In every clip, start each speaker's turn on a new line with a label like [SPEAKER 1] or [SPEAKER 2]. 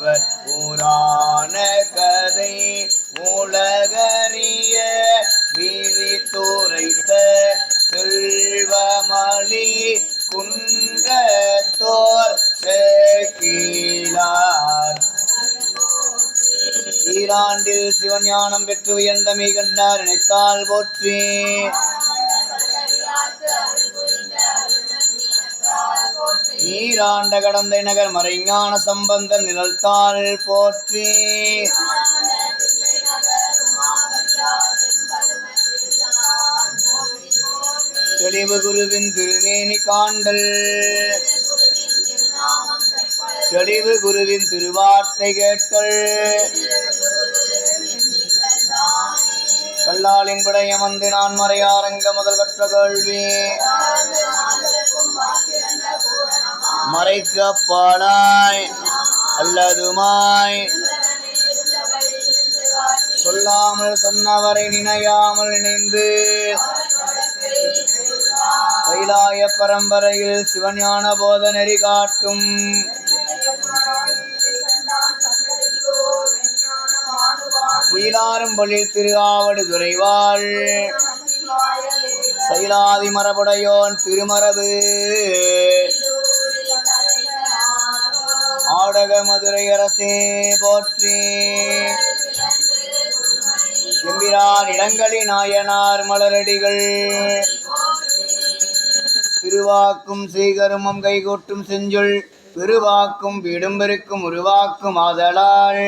[SPEAKER 1] புலவர் புராண கதை உலகறிய விரித்துரைத்த செல்வமளி குன்றத்தோர் சேக்கிலார். ஈராண்டில் சிவஞானம் பெற்று உயர்ந்தமை கண்டார் நினைத்தால் போற்றி. நீராண்ட கடந்த நகர் மறைஞான சம்பந்த நிழல்தாள் போற்றி. தெளிவு குருவின் திருமேனி காண்டல். தெளிவு குருவின் திருவார்த்தை கேட்டல். கல்லாலின் படையம் வந்து நான் மறையாரங்க முதல் கற்ற கேள்வி. மறைக்கு அல்லதுமாய். சொல்லாமல் சொன்னவரை நினையாமல் நினைந்து கைலாய பரம்பரையில் சிவஞான போத நெறி காட்டும். உயிலாரும் பொழில் திருவாவடு துறைவாள் சைலாதி மரபுடையோன் திருமரபு. ஆடக மதுரை அரசே போற்றி. எம்பிரான் இடங்களி நாயனார் மலரடிகள். திருவாக்கும் சீகருமம் கைகூட்டும் செஞ்சொல். பெருவாக்கும் விடும்பெருக்கும் உருவாக்கும் ஆதலால்.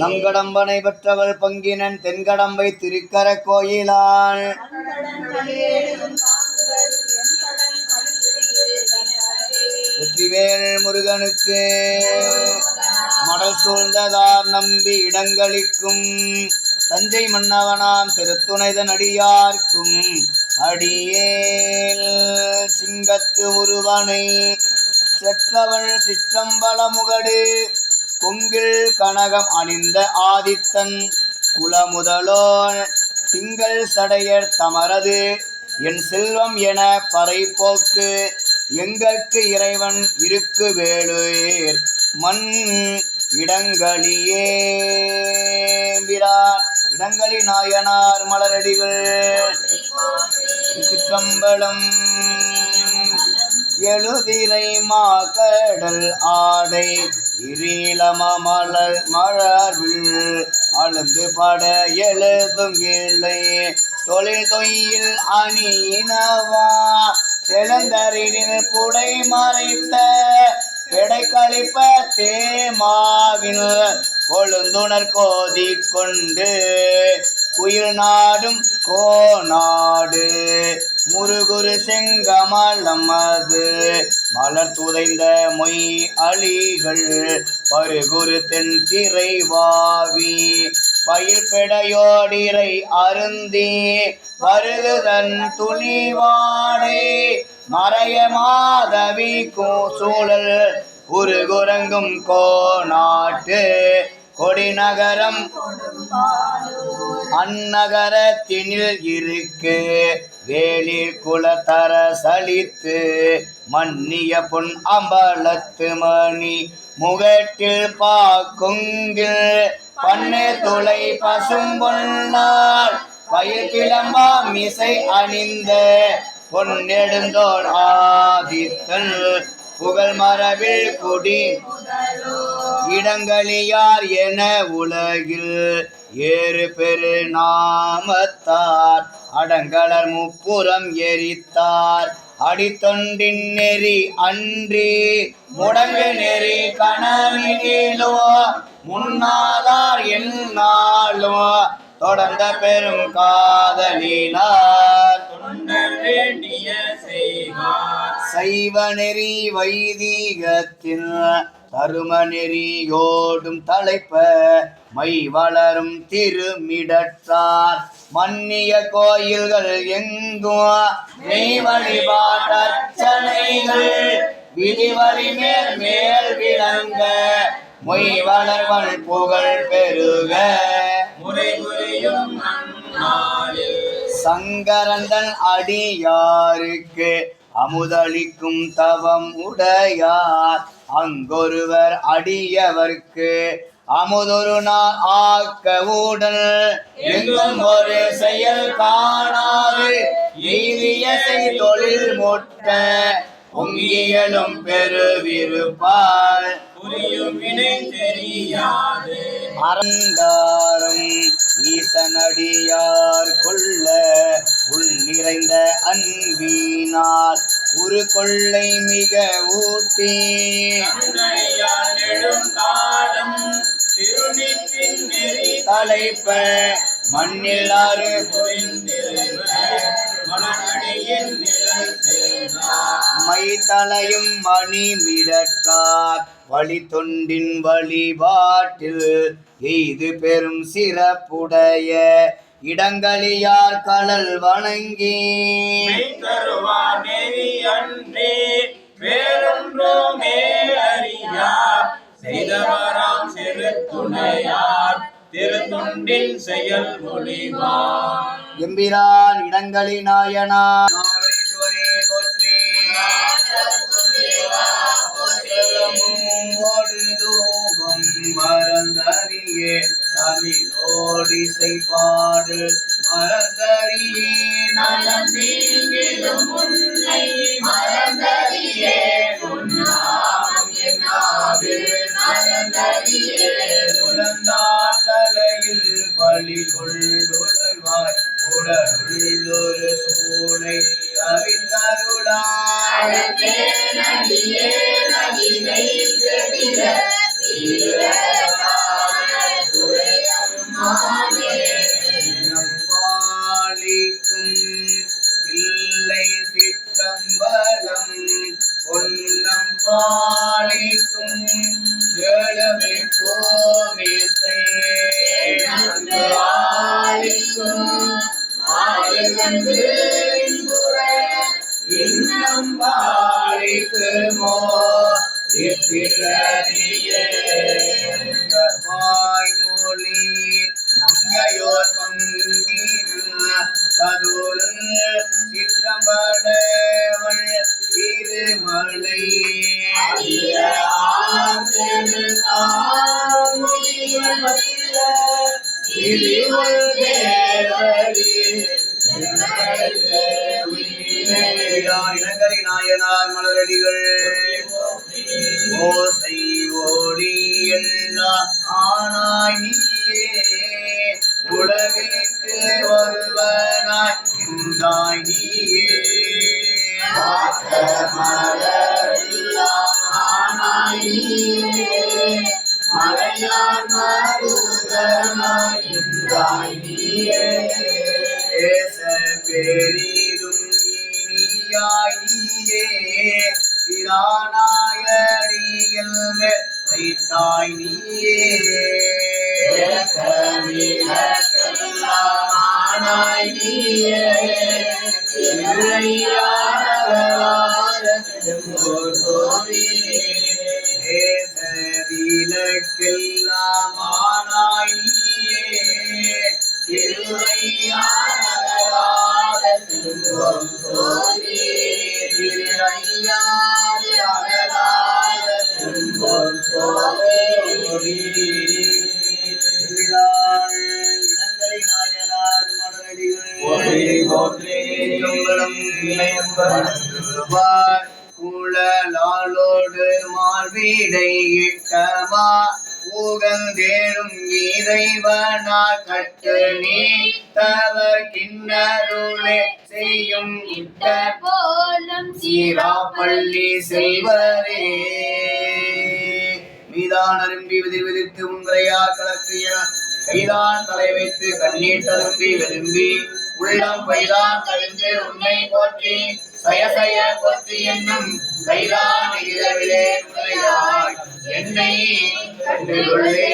[SPEAKER 1] நங்கடம்பனை பெற்றவள் பங்கினன் தென்கடம்பை திருக்கர கோயிலாள் வெற்றிவேல் முருகனுக்கு மடல் சூழ்ந்ததார் நம்பி இடங்களிக்கும் தஞ்சை மன்னவனாம் திருத்துணைதன் அடியார்க்கும் அடியேல் சிங்கத்து உருவனை செற்றவள் சிற்றம்பல முகடு கொங்கில் கனகம் அணிந்த ஆதித்தன் குலமுதலோன் திங்கள் சடையர் தமரது என் செல்வம் என பறைப்போக்கு எங்கற்கு இறைவன் இருக்கு வேளுயிர் மண் இடங்களியே. இடங்களி நாயனார் மலரடிகள். சிற்றம்பலம் எழுதிரை மாக்கடல் ஆடை இரிலம மலர் மலர்வில் அளந்து பட எழுதும் இல்லை. தொழில் தொயில் அணியினவா? செலந்தரினில் புடை மறைத்த கிடைக்களிப்ப தேமாவின் கொழுந்துணர் கோதி கொண்டு குயில் நாடும் கோநாடு. முருகுரு செங்கமலமது மலர் துதைந்த மொய் அலிகள் பருகுரு தென் திரைவாவி வாவி பயிர் பெடையோடிரை அருந்தி வருதுதன் துணிவாடை மறைய மாதவி சூழல் உருகுரங்கும் கோநாட்டு கொடிநகரம் அந்நகரத்தினில் இருக்கு. வேளிர் குலத்தர சலித்து மன்னிய பொன் அம்பலத்து மணி முகட்டில் பாக்குங்கில் பண்ணு துளை பசும்பொன்னால் பயிர் கிளம்பா மிசை அணிந்த பொன்னெடுந்தோர் ஆதித்தன். புகழ் மரபில் குடி இடங்களியார் என உலகில் ஏறு பெரு நாமத்தார். அடங்கலர் முப்புறம் எரித்தார். அடித்தொண்டின் நெறி அன்றி முடங்கு நெறி கனவினிலோ முன்னாதார் என்னாலோ தொடர்ந்த பெரும் காதலினார். சைவ நெறி வைதீகத்தில் தரும நெறியோடும் தலைப்ப மை வளரும் திருமிடற்றார். மன்னிய கோயில்கள் எங்கும் மெய் வழிபாட்டர்ச்சனைகள் விதிவழி மேல் மேல் விளங்க. மொய் வளர்வன் புகழ் பெருக.
[SPEAKER 2] முறை புரியும்
[SPEAKER 1] சங்கரந்தன் அடியாருக்கு அமுதளிக்கும் தவம் உடையார். அங்கொருவர் அடியவர்க்கு அமுதொரு நாள் ஆக்க ஊடல். எங்கும் ஒரு செயல் காணாது. எய்திய செய் தொழில் முட்ட பொங்கியலும் பெருவிருப்பார்.
[SPEAKER 2] புரியும் வினை தெரியாது.
[SPEAKER 1] அறந்தாரும் ஈசனடியார் கொள்ள உள் நிறைந்த அன்பினால் உரு கொள்ளை மிக ஊட்டி. தலைப்ப மண்ணில் அரு
[SPEAKER 2] புரிந்திருந்த மலரடியின்
[SPEAKER 1] வழி தொண்டின் வழிபாட்டில் எய்து பெரும் சிறப்புடைய இடங்களியார் கடல் வணங்கி.
[SPEAKER 2] அன்றே வேறொன்றோ மேலறியார் செய்தவராம் சிறு துணையார் திருத்தொண்டின் செயல் மொழிவார்
[SPEAKER 1] எம்பிரான் இடங்களின் நாயனா ஓடு தூபம் மறந்தறியே தமிழோடிசை பாடு மறந்தறியே. நலம் நீங்கிடும் உன்னை மறந்தறியே உன்னாமம் மறந்தறியே. உழந்தாட்டலையில் பலி கொள்ளுழல்வாய் உடலுள்ளொரு சூளை கவித்தருளாய் பாலிக்கும் வாய்மொழி மங்கையோர் பங்கின சதுரன் சிற்றம்படவள் ஆனாய் எல்லாம் ஆனாய் நீயே. திருவையா இட்ட
[SPEAKER 3] போலும்
[SPEAKER 1] சீராப்பள்ளி செல்வரே. மீதான் அரும்பி விதிர் விதிர்த்து உங்களையா கலக்கிய கைதான் தலை வைத்து கண்ணீர் தரும்பி விரும்பி உள்ளம் பைதான் கழிந்து உன்னை போற்றி சயசய போற்றி என்னும் கைதான் இரவிலே உடையாய் என்னை கண்டுகொள்ளே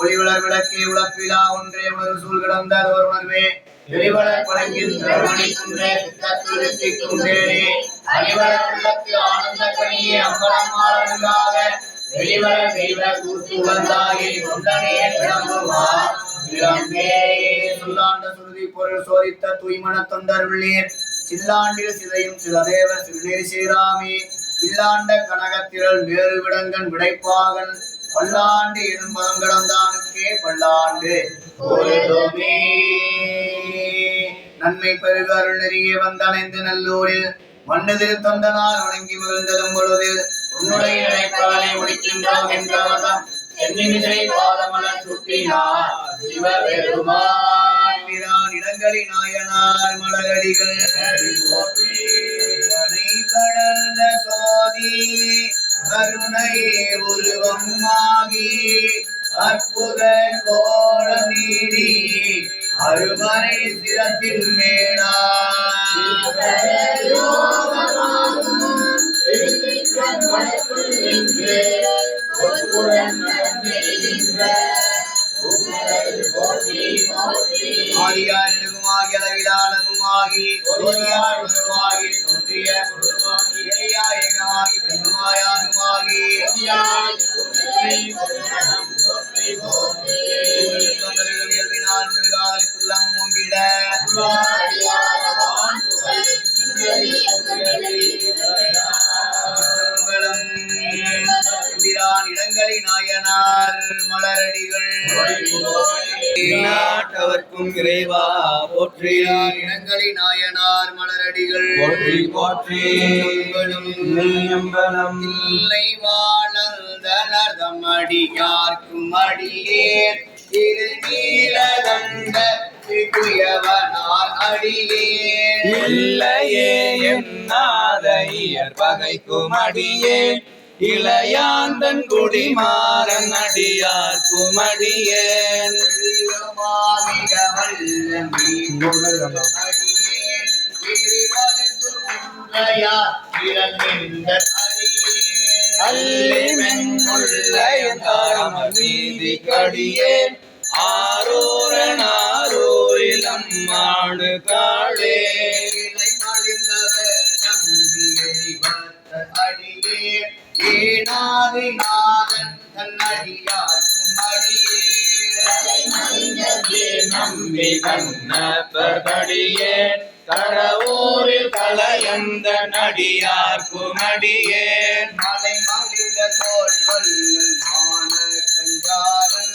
[SPEAKER 1] ஒளி உலர் விளக்கே உலப்பிலா ஒன்றே உணர்வு சூழ் கிடந்த ஒரு உணர்வே. வெளிவளர் பழங்கின்ற மணிக்குன்றே சித்தத்துருத்திக்கும் அணிவளர் உள்ளத்து ஆனந்த கனியே அம்பலம் மாறங்காக வெளிவளர் தெய்வ கூத்து வந்தாயே கொண்டனே விளம்பே சொல்லாண்ட சுருதி பொருள் சோதித்த தூய்மன தொண்டர் உள்ளீர் சில்லாண்டில் சிதையும் சிலதேவ சிறுநீர் சீராமி வில்லாண்ட கனகத்திரள் வேறு விடங்கன் விடைப்பாகன் பல்லாண்டு எனும் பதம் கடந்தானுக்கே பல்லாண்டு நன்மை பெருக அருள் நெறியே வந்தணைந்து நல்லூரில் மன்னதில் தந்தனார் வணங்கி மகிழ்ந்ததும் பொழுது உன்னுடைய நினைப்பாலை முடிக்கின்றோம் என்றவர்தான் சென்னிமிசை பாதமலர் சுட்டினார் சிவபெருமான். பிரான் இடங்களி நாயனார் மலரடிகள். கடந்த சோதி கருணை உருவமாகி அற்புத கோல நீடி அருமறை சிரத்தில் மேடா ஆதியாரிடமாகி தோன்றிய இடங்களி நாயனார் மலரடிகள்
[SPEAKER 2] நாட்டவர்க்கும் இறைவா போற்றி.
[SPEAKER 1] இடங்களி நாயனார் மலரடிகள்
[SPEAKER 2] போற்றி போற்றி எம்பலம்.
[SPEAKER 1] இல்லை திகுயவனார் அடியேன்.
[SPEAKER 2] இல்லையே என்னாத இயற் பகைக்கும் அடியே. இளையாந்தன் குடிமாறன் அடியார் குமடியேன் அல்லி மென்னுள்ள தாம நீதி கடியேன் ஆரோரணாரோயிலம்மாடு காளே
[SPEAKER 1] இலை ஏனாதிநாதன் தன் அடியார்க்கும் அடியேன்
[SPEAKER 2] நம்பி கண்ணப்படியே கடவுரில் கலையந்த நடியார் குமடியேன்
[SPEAKER 1] மலை மலிந்த தோல் வல்லல் மான கஞ்சாரன்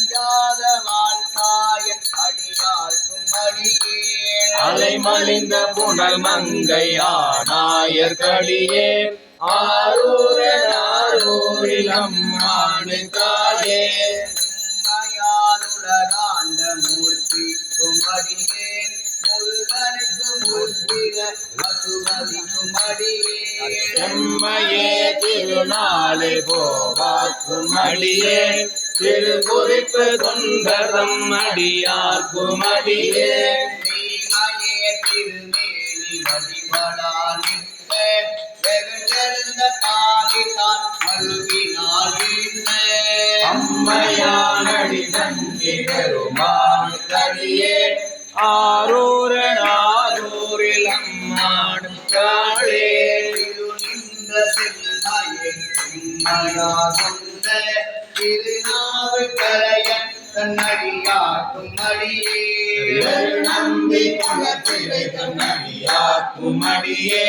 [SPEAKER 1] எஞ்சாத வாழ்த்தாயன் அடியார்க்கும் அடியேன்
[SPEAKER 2] அலைமலிந்த புனல் மங்கையானாயர் கடியேன் ஆரூரன் ஆரூரில் அம்மானு காலே
[SPEAKER 1] உண்மையாளுடனாண்ட மூர்த்தி முருகனுக்கு குமடியேன்
[SPEAKER 2] செம்மையே திருநாளே போவாக்கும் அடியேன் திருக்குறிப்பு தொண்டரம் அடியார்
[SPEAKER 1] வீழ்ந்த.
[SPEAKER 2] அம்மையானடி நன்றி பெருமான் கடியே ஆரூரன் ஆரூரில் அம்மாடு காளே
[SPEAKER 1] நின்ற செம்மையை உண்மையா சொந்த திருநாவுக்கரையன்
[SPEAKER 2] நம்பி குலத்திரை தன்னடியாக்கும் அடியே.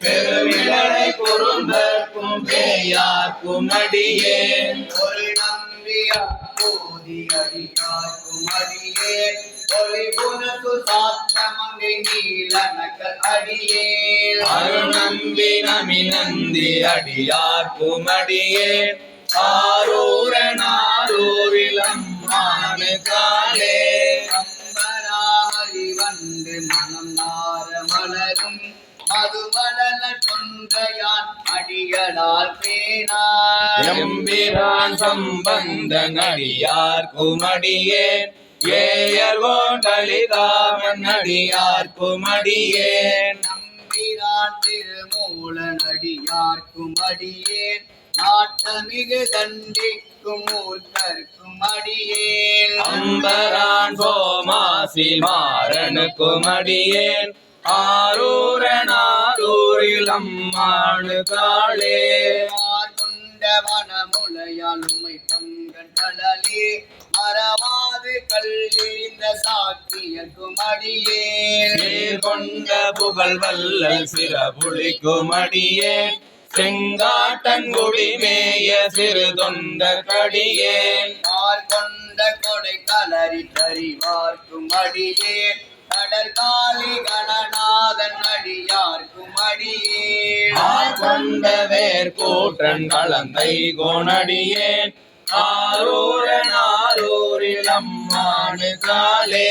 [SPEAKER 2] பெருவிழலை பொருந்தக்கும் பேயாக்கும் அடியே.
[SPEAKER 1] ஒரு நம்பியா போதி அடியாக்கும் அடியே. ஒளி புனகு சாத்தமங்கை நீலனக்கல் அடியே.
[SPEAKER 2] அருணம்பி நமி நந்தி அடியார்க்கும் அடியே. ஆரூரன்
[SPEAKER 1] கொன்றையான் அடிகளால் பேனார்.
[SPEAKER 2] எம்பிரான் சம்பந்த நடியார் குமடியே. ஏயர்வோ கலிதாமன் நடியார் குமடியேன்
[SPEAKER 1] நம்பிரான் திருமூல நடியார்க்கும் அடியேன் நாட்டமிகு தண்டிக்கும் அடியேன்
[SPEAKER 2] அம்பரான் சோமாசி மாறனுக்கும் அடியேன் ஆரூரன் ஆரூரில் அம்மானு காளே
[SPEAKER 1] கொண்ட உமை பங்கன் கடலே மறவாது கல்லெறிந்த சாக்கியர்க்கும் அடியேன்
[SPEAKER 2] சீர்கொண்ட புகழ் வல்லல் சிறபுளிக்கும் அடியேன் செங்காட்டன் குடிமேய சிறு தொண்டர் கடியேன்
[SPEAKER 1] கொண்ட கொடை கலரி தறிவார்க்கும் அடியேன் கடற்காலி கணநாதன் அடியார்க்கும் அடியேன்
[SPEAKER 2] ஆட்கொண்ட வேர் கூற்றன் கலந்தை கோணடியேன் ஆரூரன் ஆரூரில் அம்மானு காலே.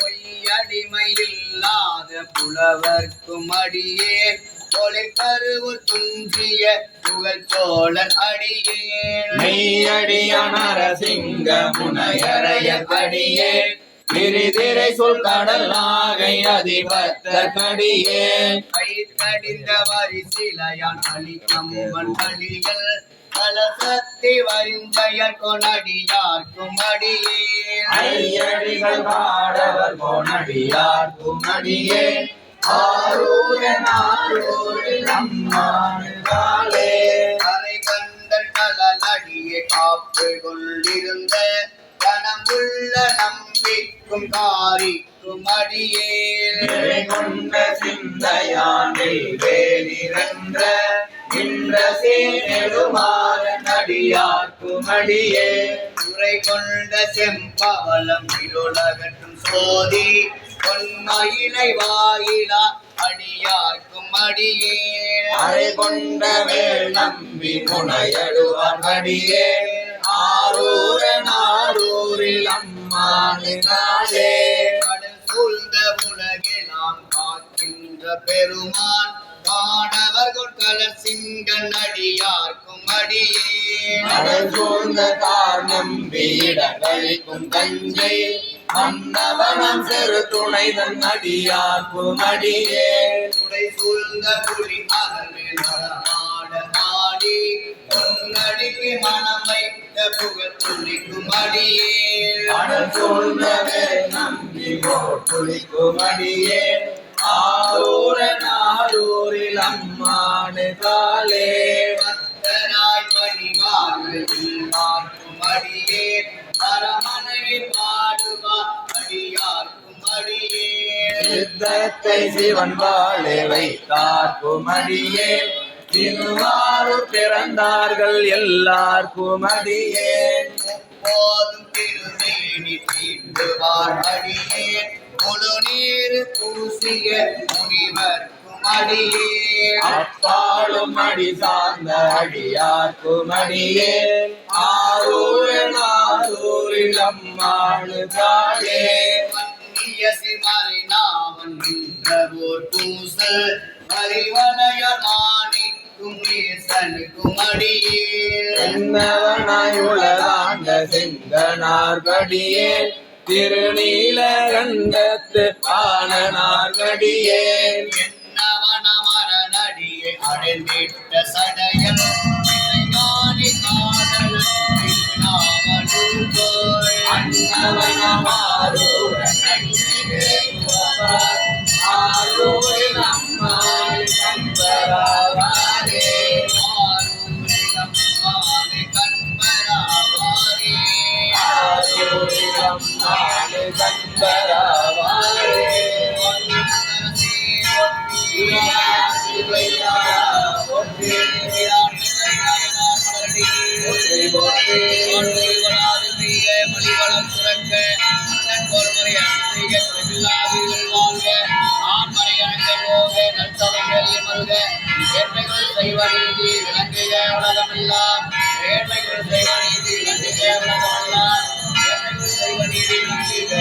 [SPEAKER 1] பொய்யடிமை இல்லாத புலவர்க்கும் அடியேன் தொழிற்கருவூர் துஞ்சிய புகழ் சோழன் அடியேன்.
[SPEAKER 2] மெய்யடியான அரசிங்க முனையறைய கடியேன் விரிதிரை சொல் கடல் நாகை அதிபத்த கடியேன்
[SPEAKER 1] கைத்தடிந்த வரிசிலையான் கலிக்கம்மன் கலிகள் கலசத்தி வரிஞ்சயர் கொனடியார்க்கும் அடியேன்
[SPEAKER 2] ஐயடிகள் பாடவர் கோணடியார் குமடியேன் ஆரூரன் ஆரூரில் அம்மானு காலே.
[SPEAKER 1] கரை கண்டல் கலலடியே காப்பு கொண்டிருந்த கனமுள்ள நம்பிக்கும் காரிக்கும்
[SPEAKER 2] கொண்ட சிந்தையானை வேலிரன்ற நின்ற சீனெடுமாறன் அடியார் குமடியே
[SPEAKER 1] துறை கொண்ட செம்பவளம் இருளகற்றும் சோதி பொன்மயிலை வாயிலா அடியார்க்கும் அடியேன்
[SPEAKER 2] அறை கொண்ட வேல் நம்பி முனையடுவார் அடியே. ஆரூரன் ஆரூரில் அம்மானு காலே
[SPEAKER 1] கடல் சூழ்ந்த உலகெல்லாம் காக்கின்ற பெருமான். காணவர்கள் கலர் சிங்கன் அடியார்க்கும் அடியேன்
[SPEAKER 2] கடல் சூழ்ந்த கார் நம்பி இடங்களிக்கும் தஞ்சை. மன்னவனம் சிறு துணை தன் அடியார் குமடியே.
[SPEAKER 1] உடை சூழ்ந்த புலி அகலில் நடமாட நாடி பொன்னடிக்கு மனம் வைத்த புகழ் துளிக்கும் அடியேன்
[SPEAKER 2] கடல் சூழ்ந்த வேல் நம்பி போட்டுளிக்கும் அடியே. ஆரூரன் ஆரூரில் அம்மானு காலே.
[SPEAKER 1] பக்தராய் பணிவார்கள் பார்க்கும் அடியேன் பரமனை பாடுவா அடியார்க்கும் அடியேன்
[SPEAKER 2] சித்தத்தை சிவன் வாழே வைத்தார் குமடியே திருவாரூர் பிறந்தார்கள் எல்லார் குமடியேன்
[SPEAKER 1] போதும் திருமேனி தீண்டுவார் அடியேன் முழு நீர் பூசிய முனிவர்க்கும் அடியேன்
[SPEAKER 2] அப்பாலும் அடி சார்ந்த அடியார் குமடியே ஆரூரன் ஆரூரில் அம்மாளு
[SPEAKER 1] மன்னிய சிமறை நாமன் பூசல். அறிவனைய மாணிக்கும் நேசனுக்கும் அடியேன்
[SPEAKER 2] என்னவனாய் உலகாண்ட செங்கனார் கடியே திருநீல கண்டத்து ஆனனார் கடியேன்
[SPEAKER 1] என்னவன மரணடியே அடைந்திட்ட சடையல்
[SPEAKER 2] அன்னவனமாரூரன் ஏழ்மைகள் செய்வநீதி விளங்கிய உலகமெல்லாம்
[SPEAKER 1] ஏழ்மைகள் செய்வநீதி விளங்கிய உலகமெல்லாம் ஏழ்மைகள் செய்வநீதி விளங்கிய